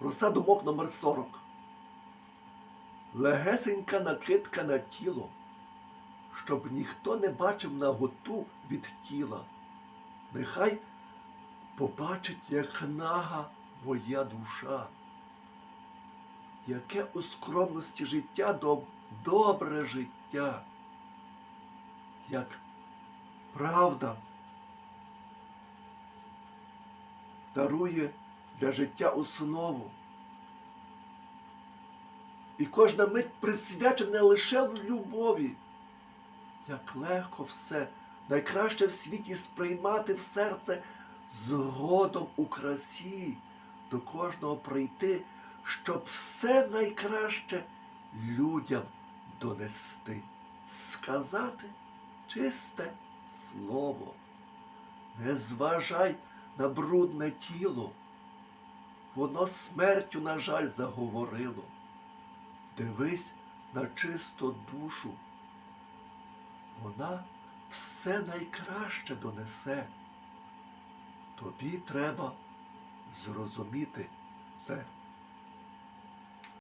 Роса думок номер 40. Легесенька накидка на тіло, щоб ніхто не бачив наготу від тіла. Нехай побачить, як нага моя душа. Яке у скромності життя доб- добре життя, як правда дарує для життя основу. І кожна мить присвячена лише любові. Як легко все, найкраще в світі сприймати в серце згодом у красі, до кожного прийти, щоб все найкраще людям донести, сказати чисте слово. Не зважай на брудне тіло, воно смертю, на жаль, заговорило. Дивись на чисту душу, вона все найкраще донесе. Тобі треба зрозуміти це.